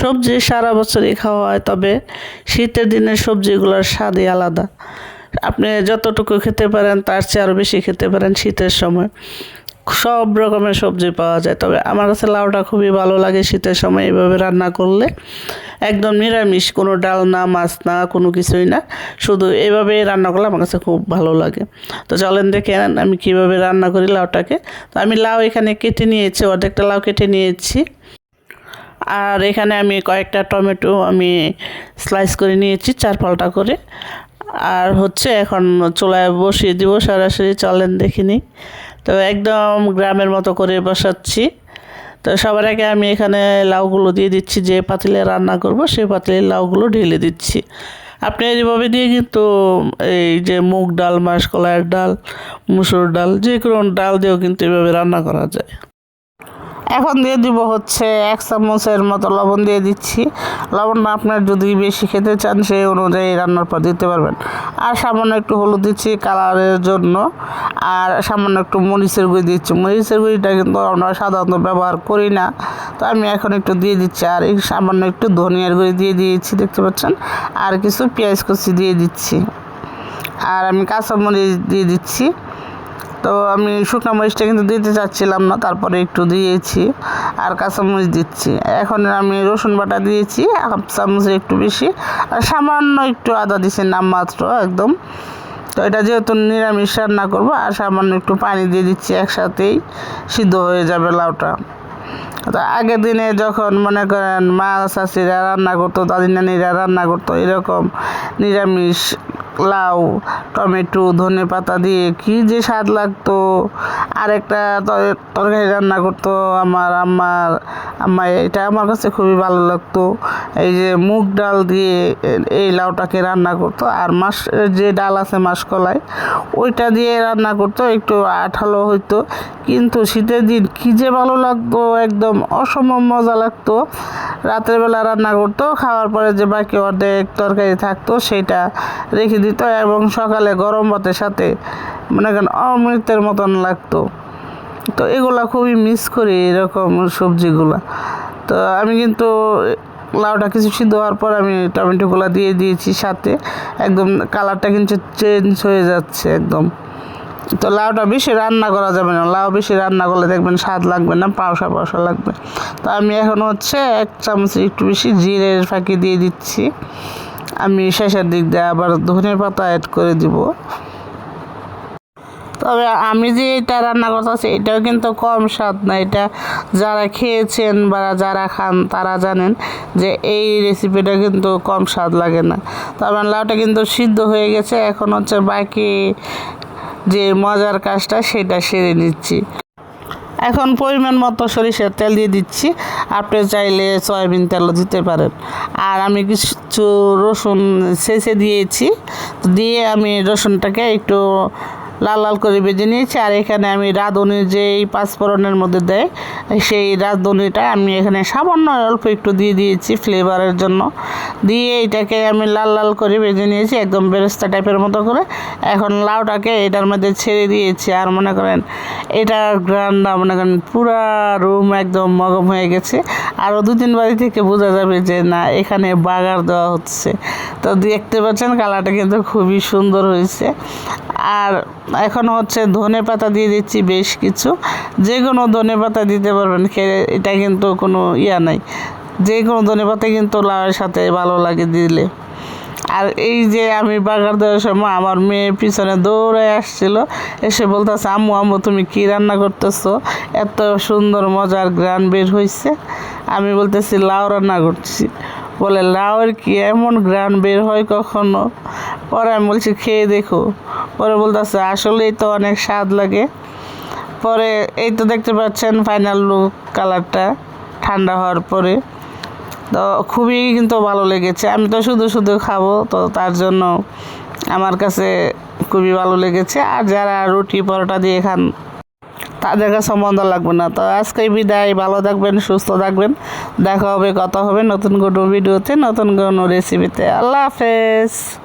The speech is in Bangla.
সবজি সারা বছরই খাওয়া হয়, তবে শীতের দিনে সবজিগুলোর স্বাদই আলাদা। আপনি যতটুকু খেতে পারেন, তার চেয়ে আরও বেশি খেতে পারেন শীতের সময়। সব রকমের সবজি পাওয়া যায়, তবে আমার কাছে লাউটা খুবই ভালো লাগে শীতের সময় এইভাবে রান্না করলে। একদম নিরামিষ, কোনো ডাল না, মাছ না, কোনো কিছুই না, শুধু এভাবে রান্না করলে আমার কাছে খুব ভালো লাগে। তো চলেন দেখে আমি কীভাবে রান্না করি লাউটাকে। তো আমি লাউ এখানে কেটে নিয়েছি, অর্ধেকটা লাউ কেটে নিয়েছি। আর এখানে আমি কয়েকটা টমেটো আমি স্লাইস করে নিয়েছি চার পাল্টা করে। আর হচ্ছে এখন চুলায় বসিয়ে দিব, সরাসরি চলেন দেখিনি তো একদম গ্রামের মতো করে বসাচ্ছি। তো সবার আগে আমি এখানে লাউগুলো দিয়ে দিচ্ছি, যে পাতিলে রান্না করব সেই পাতিলে লাউগুলো ঢেলে দিচ্ছি। আপনি এইভাবে দিয়ে কিন্তু এই যে মুগ ডাল মাসকলাইয়ের ডাল, মুসুর ডাল যে কোনো ডাল দিয়েও কিন্তু এভাবে রান্না করা যায়। এখন দিয়ে দিব হচ্ছে এক চামচের মতো লবণ দিয়ে দিচ্ছি। লবণটা আপনার যদি বেশি খেতে চান সেই অনুযায়ী রান্নার পর দিতে পারবেন। আর সামান্য একটু হলুদ দিচ্ছি কালারের জন্য। আর সামান্য একটু মরিচের গুঁড়ি দিচ্ছি। মরিচের গুঁড়িটা কিন্তু আমরা সাধারণত ব্যবহার করি না। তো আমি এখন একটু দিয়ে দিচ্ছি। আর এই সামান্য একটু ধনিয়ার গুঁড়ি দিয়ে দিয়েছি, দেখতে পাচ্ছেন? আর কিছু পেঁয়াজ কুচি দিয়ে দিচ্ছি। আর আমি কাঁচামরিচ দিয়ে দিচ্ছি। তো আমি শুকনো মরিচটা কিন্তু দিতে চাচ্ছিলাম না, তারপরে একটু দিয়েছি আর কাঁচামরিচ দিচ্ছি। এখন আমি রসুন বাটা দিয়েছি, হাফ চামচের একটু বেশি, আর সামান্য একটু আদা দিচ্ছি নামমাত্র একদম। তো এটা যেহেতু নিরামিষ রান্না করব, আর সামান্য একটু পানি দিয়ে দিচ্ছি একসাথেই, সিদ্ধ হয়ে যাবে লাউটা। তো আগের দিনে যখন মনে করেন মা চাষিরা রান্না করতো, দাদি নানিরা রান্না করতো, এরকম নিরামিষ লাউ, টমেটো, ধনে পাতা দিয়ে কি যে স্বাদ লাগতো। আর একটা তরকারি রান্না করতো আমার আম্মার। আম্মা, এটা আমার কাছে খুবই ভালো লাগতো। এই যে মুগ ডাল দিয়ে এই লাউটাকে রান্না করতো। আর মাস, যে ডাল আছে মাসকলাই, ওইটা দিয়ে রান্না করতো, একটু আঠালো হইতো। কিন্তু শীতের দিন কী যে ভালো লাগতো, একদম অসম্ভব মজা লাগতো। রাতের বেলা রান্না করতো, খাওয়ার পরে যে বাকি অর্ধেক তরকারি থাকতো, সেটা রেখে দিত এবং সকালে গরম ভাতের সাথে, মনে করেন, অমৃতের মতন লাগতো। তো এগুলা খুবই মিস করি এরকম সবজিগুলা। তো আমি কিন্তু লাউটা কিছু সিদ্ধ হওয়ার পর আমি টমেটোগুলো দিয়ে দিয়েছি সাথে। একদম কালারটা কিন্তু চেঞ্জ হয়ে যাচ্ছে একদম। তো লাউটা বেশি রান্না করা যাবে না। লাউ বেশি রান্না করলে দেখবেন স্বাদ লাগবে না পাউসা পাউসা লাগবে। তো আমি এখন হচ্ছে এক চামচ একটু বেশি জিরের ফাঁকি দিয়ে দিচ্ছি। আমি শেষের দিক দিয়ে আবার ধনে পাতা অ্যাড করে দিব। তবে আমি যে এটা রান্না করতেছি, এটাও কিন্তু কম স্বাদ না। এটা যারা খেয়েছেন বা যারা খান, তারা জানেন যে এই রেসিপিটা কিন্তু কম স্বাদ লাগে না। তবে লাউটা কিন্তু সিদ্ধ হয়ে গেছে, এখন হচ্ছে বাকি যে মজার কাজটা, সেটা সেরে নিচ্ছি। এখন পরিমাণ মতো সরিষার তেল দিয়ে দিচ্ছি। আপনি চাইলে সয়াবিন তেলও দিতে পারেন। আর আমি কিছু রসুন শেষে দিয়েছি। দিয়ে আমি রসুনটাকে একটু লাল লাল করে ভেজে নিয়েছি। আর এখানে আমি রাঁধুনি যেই পাঁচফোড়নের মধ্যে দেয়, সেই রাঁধুনিটা আমি এখানে সামান্য অল্প একটু দিয়ে দিয়েছি ফ্লেভারের জন্য। দিয়ে এটাকে আমি লাল লাল করে ভেজে নিয়েছি, একদম বেরেস্তা টাইপের মতো করে। এখন লাউটাকে এটার মধ্যে ছেড়ে দিয়েছি। আর মনে করেন এটা গ্রান্ডা মনে করেন পুরা রুম একদম মগম হয়ে গেছে। আরও দু তিন বাড়ি থেকে বোঝা যাবে যে না, এখানে বাগার দেওয়া হচ্ছে। তো দেখতে পাচ্ছেন, কালারটা কিন্তু খুবই সুন্দর হয়েছে। আর এখন হচ্ছে ধনে পাতা দিয়ে দিচ্ছি বেশ কিছু। যে কোনো ধনে পাতা দিতে পারবেন খেয়ে এটা কিন্তু কোনো ইয়া নাই। যে কোনো ধনে পাতা কিন্তু লাউয়ের সাথে ভালো লাগে দিলে। আর এই যে আমি বাগার দেওয়ার সময় আমার মেয়ে পিছনে দৌড়ে আসছিল, এসে বলতেছে, আম্মু আম্মু, তুমি কি রান্না করতেছো? এত সুন্দর, মজার গ্রান বের হয়েছে আমি বলতেছি, লাউ রান্না করছি। বলে, লাউয়ের কি এমন গ্রান বের হয় কখনো? পরে আমি বলছি, খেয়ে দেখো। পরে বলতেছে, আসলেই তো অনেক স্বাদ লাগে। পরে এই তো দেখতে পাচ্ছেন ফাইনাল লুক কালারটা ঠান্ডা হওয়ার পরে। তো খুবই কিন্তু ভালো লেগেছে। আমি তো শুধু শুধু খাব, তো তার জন্য আমার কাছে খুবই ভালো লেগেছে। আর যারা রুটি পরোটা দিয়ে খান, তাদের কাছে মন্দ লাগবে না। তো আজকে বিদায়, ভালো থাকবেন, সুস্থ থাকবেন। দেখা হবে, কথা হবে নতুন কোনো ভিডিওতে, নতুন কোনো রেসিপিতে আল্লাহ হাফেজ।